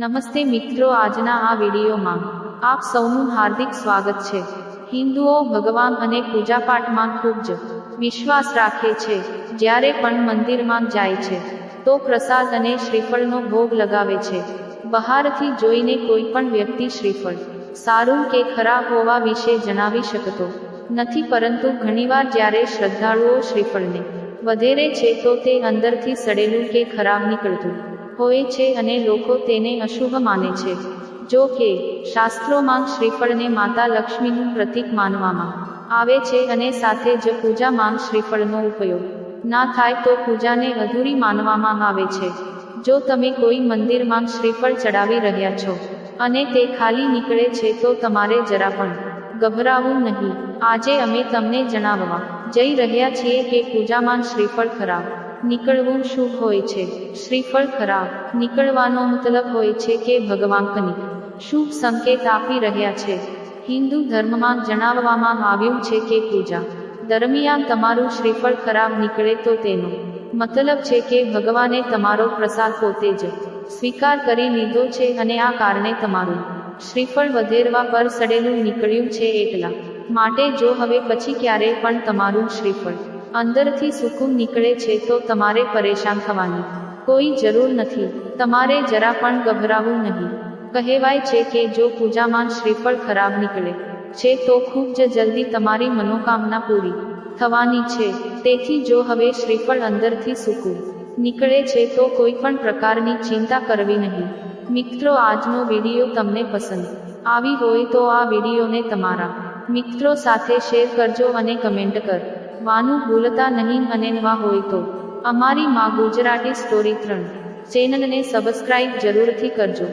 નમસ્તે મિત્રો, આજના આ વિડીયોમાં આપ સૌનું હાર્દિક સ્વાગત છે. હિન્દુઓ ભગવાન અને પૂજાપાઠમાં ખૂબ જ વિશ્વાસ રાખે છે. જ્યારે પણ મંદિરમાં જાય છે, તો પ્રસાદ અને શ્રીફળનો ભોગ લગાવે છે. બહારથી જોઈને કોઈ પણ વ્યક્તિ શ્રીફળ, સારું કે ખરાબ હોવા વિશે જણાવી શકતો નથી, પરંતુ ઘણીવાર જ્યારે શ્રદ્ધાળુઓ શ્રીફળને વધેરે છે, તો તે અંદરથી સડેલું કે ખરાબ નીકળતું હોય છે અને લોકો તેને અશુભ માને છે. જો કે, શાસ્ત્રોમાં શ્રીફળને માતા લક્ષ્મીનું પ્રતીક માનવામાં આવે છે અને સાથે જ પૂજામાં શ્રીફળનો ઉપયોગ ના થાય તો પૂજાને અધૂરી માનવામાં આવે છે. જો તમે કોઈ મંદિરમાં શ્રીફળ ચડાવી રહ્યા છો અને તે ખાલી નીકળે છે તો તમારે જરા પણ ગભરાવું નહીં. આજે અમે તમને જણાવવા જઈ રહ્યા છીએ કે પૂજામાં શ્રીફળ ખરાબ નીકળવું શુભ હોય છે? શ્રીફળ ખરાબ. નીકળવાનો મતલબ હોય છે કે ભગવાનકની શુભ સંકેત આપી રહ્યા છે. હિન્દુ ધર્મમાં જણાવવામાં આવ્યું છે કે પૂજા દરમિયાન તમારું શ્રીફળ ખરાબ નીકળે તો તેનો મતલબ છે કે ભગવાને તમારો પ્રસાદ પોતે જ સ્વીકાર કરી લીધો છે અને આ કારણે તમારું શ્રીફળ વધેરવા પર સડેલું નીકળ્યું છે એટલા માટે જો હવે પછી ક્યારેય પણ તમારું શ્રીફળ અંદરથી સૂકું નીકળે છે તો તમારે પરેશાન થવાની કોઈ જરૂર નથી. તમારે જરા પણ ગભરાવું નહીં. કહેવાય છે કે જો પૂજામાં શ્રીફળ ખરાબ નીકળે છે તો ખૂબ જ જલ્દી તમારી મનોકામના પૂરી થવાની છે. તેથી જો હવે શ્રીફળ અંદરથી સૂકું નીકળે છે તો કોઈ પણ પ્રકારની ચિંતા કરવી નહીં. મિત્રો, આજનો વીડિયો તમને પસંદ આવી હોય તો આ વિડીયોને તમારા મિત્રો સાથે શેર કરજો અને કમેન્ટ કર. વાનું ભૂલતા નહીં અને નવા હોય તો. અમારી માં ગુજરાતી સ્ટોરી ત્રણ. ચેનલને સબસ્ક્રાઇબ જરૂરથી કરજો.